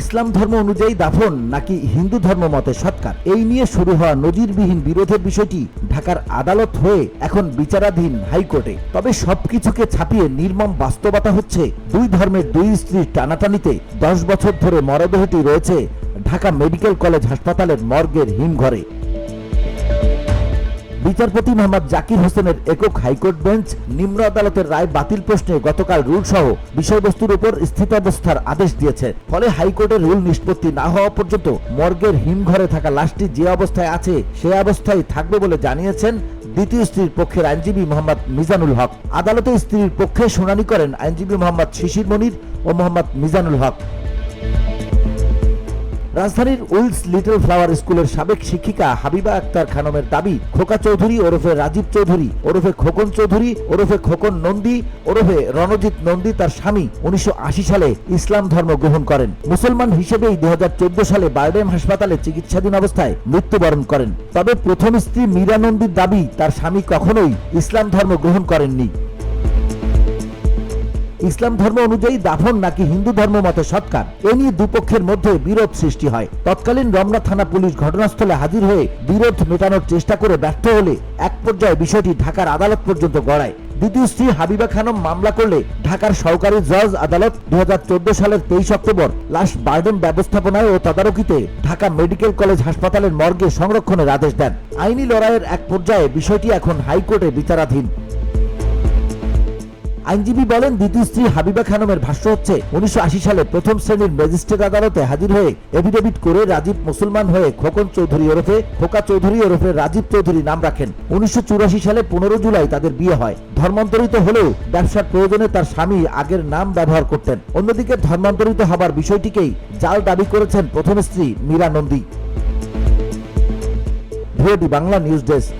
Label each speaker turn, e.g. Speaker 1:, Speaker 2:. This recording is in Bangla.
Speaker 1: ইসলাম ধর্ম অনুযায়ী দাফন নাকি হিন্দু ধর্ম মতে সৎকার? এই নিয়ে শুরু হওয়া নজিরবিহীন বিরোধের বিষয়টি ঢাকার আদালত হয়ে এখন বিচারাধীন হাইকোর্টে। তবে সবকিছুকে ছাপিয়ে নির্মম বাস্তবতা হচ্ছে দুই ধর্মের দুই স্ত্রীর টানাটানিতে দশ বছর ধরে মরদেহটি রয়েছে ঢাকা মেডিকেল কলেজ হাসপাতালের মর্গের হিমঘরে। বিচারপতি মোহাম্মদ জাকির হোসেনের একক হাইকোর্ট বেঞ্চ নিম্ন আদালতের রায় বাতিল প্রশ্নে গতকাল রুল সহ বিষয়বস্তুর উপর স্থিতাবস্থার আদেশ দিয়েছে। ফলে হাইকোর্টের রুল নিষ্পত্তি না হওয়া পর্যন্ত মর্গের হিমঘরে থাকা লাশটি যে অবস্থায় আছে, সে অবস্থায় থাকবে বলে জানিয়েছেন দ্বিতীয় স্ত্রীর পক্ষের আইনজীবী মোহাম্মদ মিজানুল হক। আদালতে স্ত্রীর পক্ষে শুনানি করেন আইনজীবী মোহাম্মদ শিশির মনির ও মোহাম্মদ মিজানুল হক। রাজধানীর উইলস লিটল ফ্লাওয়ার স্কুলের সাবেক শিক্ষিকা হাবিবা আক্তার খানমের দাবি, খোকা চৌধুরী ওরফে রাজীব চৌধুরী, ওরফে খোকন চৌধুরী, ওরফে খোকন নন্দী, ওরফে রণজিৎ নন্দী তার স্বামী উনিশশো আশি সালে ইসলাম ধর্ম গ্রহণ করেন। মুসলমান হিসেবেই দু হাজার চৌদ্দ সালে বারডেম হাসপাতালে চিকিৎসাধীন অবস্থায় মৃত্যুবরণ করেন। তবে প্রথম স্ত্রী মীরা নন্দীর দাবি, তার স্বামী কখনোই ইসলাম ধর্ম গ্রহণ করেননি। ইসলাম ধর্ম অনুযায়ী দাফন নাকি হিন্দু ধর্ম মতে সৎকার? এ নিয়ে দুপক্ষের মধ্যে বিরোধ সৃষ্টি হয়। তৎকালীন রমনা থানা পুলিশ ঘটনাস্থলে হাজির হয়ে বিরোধ মেটানোর চেষ্টা করে ব্যর্থ হলে এক পর্যায়ে বিষয়টি ঢাকার আদালত পর্যন্ত গড়ায়। দ্বিতীয় স্ত্রী হাবিবা খানম মামলা করলে ঢাকার সহকারী জজ আদালত দু হাজার চোদ্দ সালের তেইশ অক্টোবর লাশ বার্ডেন ব্যবস্থাপনায় ও তদারকিতে ঢাকা মেডিকেল কলেজ হাসপাতালের মর্গে সংরক্ষণের আদেশ দেন। আইনি লড়াইয়ের এক পর্যায়ে বিষয়টি এখন হাইকোর্টে বিচারাধীন। আইনজীবী বলেন, দ্বিতীয় স্ত্রী হাবিবা খানমের ভাষ্য হচ্ছে, উনিশশো আশি সালে প্রথম শ্রেণির ম্যাজিস্ট্রেট আদালতে হাজির হয়ে এফিডেভিট করে রাজীব মুসলমান হয়ে খোকন চৌধুরী ওরফে খোকা চৌধুরী ওরফে রাজীব চৌধুরী নাম রাখেন। উনিশশো চুরাশি সালে পনেরো জুলাই তাদের বিয়ে হয়। ধর্মান্তরিত হলেও ব্যবসার প্রয়োজনে তার স্বামী আগের নাম ব্যবহার করতেন। অন্যদিকে ধর্মান্তরিত হবার বিষয়টিকেই জাল দাবি করেছেন প্রথম স্ত্রী Meera Nandi. Bangla news desk.